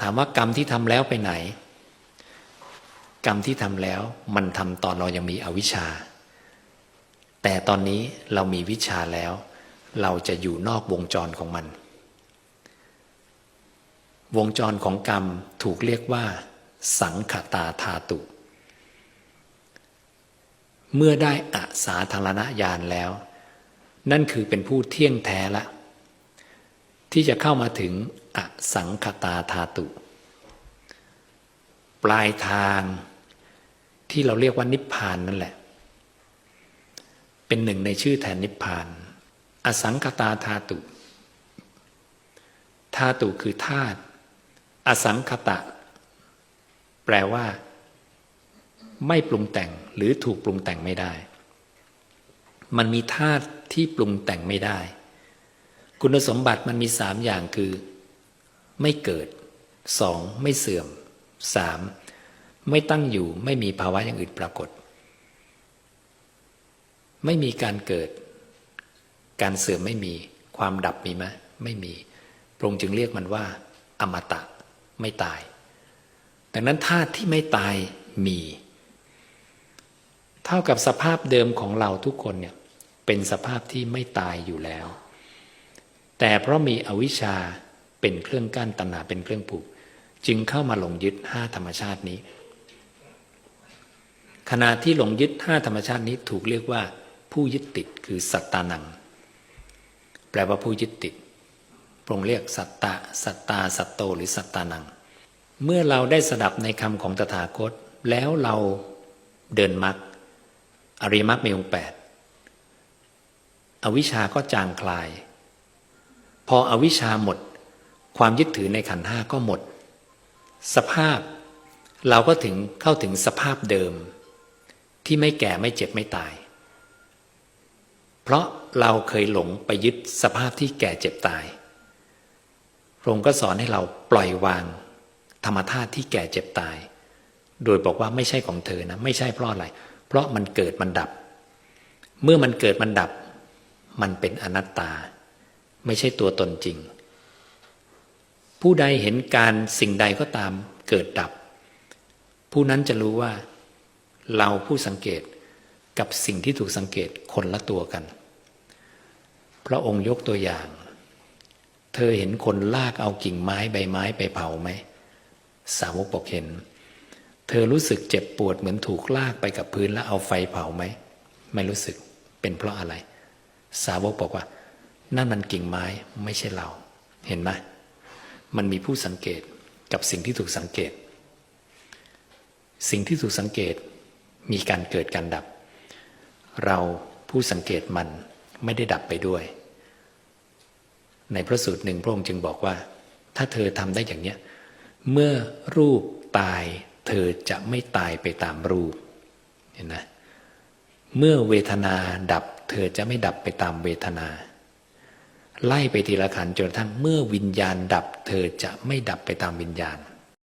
ถามว่ากรรมที่ทำแล้วไปไหน กรรมที่ทำแล้วมันทำตอนเรายังมีอวิชชา แต่ตอนนี้เรามีวิชาแล้ว เราจะอยู่นอกวงจรของมัน วงจรของกรรมถูกเรียกว่า สังขตาธาตุ เมื่อได้อสาธารณญาณแล้ว นั่นคือเป็นผู้เที่ยงแท้ละ ที่จะเข้ามาถึงอสังขตาธาตุ ปลายทางที่เราเรียกว่านิพพานนั่นแหละ เป็นหนึ่งในชื่อแทนนิพพาน อสังขตาธาตุธาตุคือธาตุอสังขตะ แปลว่า ไม่ปรุงแต่งหรือถูกปรุงแต่งไม่ได้ มันมีธาตุที่ปรุงแต่งไม่ได้ คุณสมบัติมันมีสามอย่างคือ ไม่เกิดสองไม่เสื่อมสามไม่ตั้งอยู่ไม่มีภาวะอย่างอื่นปรากฏ ไม่มีการเกิด การเสื่อมไม่มีความดับมีไหมไม่มีพระองค์จึงเรียกมันว่า อมตะไม่ตาย ดังนั้นธาตุที่ไม่ตายมี เท่ากับสภาพเดิมของเราทุกคนเนี่ยเป็นสภาพที่ไม่ตายอยู่แล้ว แต่เพราะมีอวิชชาเป็นเครื่องกั้นตัณหาเป็นเครื่องผูก จึงเข้ามาหลงยึดห้าธรรมชาตินี้ ขณะที่หลงยึดห้าธรรมชาตินี้ถูกเรียกว่า ผู้ยึดติดคือสัตตานัง แปลว่าผู้ยึดติดพระองค์เรียกสัตตะสัตตาสัตโตหรือสัตตานัง เมื่อเราได้สดับในคำของตถาคต แล้วเราเดินมรรคอริมรรคมีองค์แปดอวิชาก็จางคลาย พออวิชชาหมด ความยึดถือในขันธ์ห้าก็หมด สภาพเราก็ถึงเข้าถึงสภาพเดิม ที่ไม่แก่ไม่เจ็บไม่ตาย เพราะเราเคยหลงไปยึดสภาพที่แก่เจ็บตายพระองค์ก็สอนให้เราปล่อยวาง ธรรมธาตุที่แก่เจ็บตาย โดยบอกว่าไม่ใช่ของเธอนะ ไม่ใช่เพราะอะไร เพราะมันเกิดมันดับ เมื่อมันเกิดมันดับ มันเป็นอนัตตา ไม่ใช่ตัวตนจริง ผู้ใดเห็นการสิ่งใดก็ตามเกิดดับ ผู้นั้นจะรู้ว่า เราผู้สังเกตกับสิ่งที่ถูกสังเกตคนละตัวกัน พระองค์ยกตัวอย่าง เธอเห็นคนลากเอากิ่งไม้ใบไม้ไปเผาไหม สาวกบอกเห็น เธอรู้สึกเจ็บปวดเหมือนถูกลากไปกับพื้นแล้วเอาไฟเผาไหม ไม่รู้สึกเป็นเพราะอะไร สาวกบอกว่า นั่นมันกิ่งไม้ไม่ใช่เรา เห็นไหมมันมีผู้สังเกตกับสิ่งที่ถูกสังเกต สิ่งที่ถูกสังเกตมีการเกิดการดับ เราผู้สังเกตมันไม่ได้ดับไปด้วย ในพระสูตรหนึ่งพระองค์จึงบอกว่า ถ้าเธอทำได้อย่างเนี้ยเมื่อรูปตาย เธอจะไม่ตายไปตามรูปเห็นไหมเมื่อเวทนาดับ เธอจะไม่ดับไปตามเวทนา ไล่ไปทีละขันจนกระทั่งเมื่อวิญญาณดับ เธอจะไม่ดับไปตามวิญญาณ